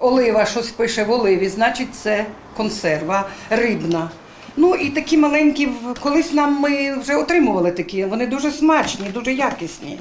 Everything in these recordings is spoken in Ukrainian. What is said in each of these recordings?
Олива, щось пише в оливі, значить це консерва рибна. Ну і такі маленькі, колись нам ми вже отримували такі, вони дуже смачні, дуже якісні.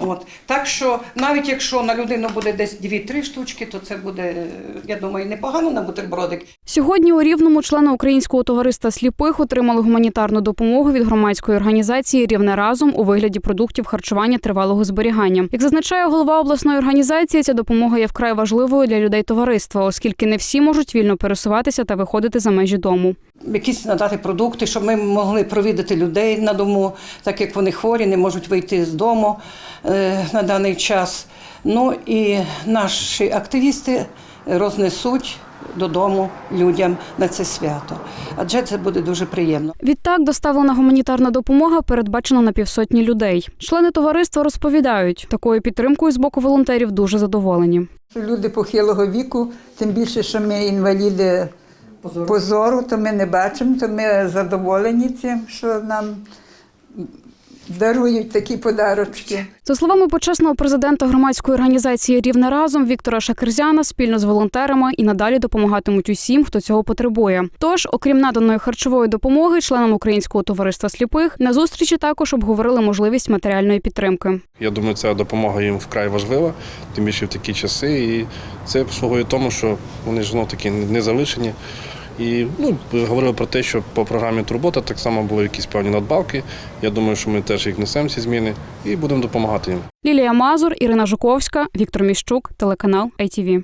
От. Так що навіть якщо на людину буде десь 2-3 штучки, то це буде, я думаю, непогано на бутербродик. Сьогодні у Рівному члени Українського товариства сліпих отримали гуманітарну допомогу від громадської організації Рівне разом у вигляді продуктів харчування тривалого зберігання. Як зазначає голова обласної організації, ця допомога є вкрай важливою для людей товариства, оскільки не всі можуть вільно пересуватися та виходити за межі дому. Якісь надати продукти, щоб ми могли провідати людей на дому, так як вони хворі, не можуть вийти з дому е, на даний час. Ну і наші активісти рознесуть додому людям на це свято. Адже це буде дуже приємно. Відтак доставлена гуманітарна допомога передбачена на півсотні людей. Члени товариства розповідають, такою підтримкою з боку волонтерів дуже задоволені. Люди похилого віку, тим більше, що ми інваліди позору, то ми не бачимо, то ми задоволені цим, що нам дарують такі подарочки. За словами почесного президента громадської організації Рівне разом Віктора Шакерзяна, спільно з волонтерами і надалі допомагатимуть усім, хто цього потребує. Тож, окрім наданої харчової допомоги, членам Українського товариства сліпих на зустрічі також обговорили можливість матеріальної підтримки. Я думаю, ця допомога їм вкрай важлива, тим більше в такі часи. І це слугує тому, що вони ж ну, такі не залишені. І ну, говорили про те, що по програмі Турбота так само були якісь певні надбавки. Я думаю, що ми теж їх несемо ці зміни і будемо допомагати їм. Лілія Мазур, Ірина Жуковська, Віктор Міщук, телеканал ITV.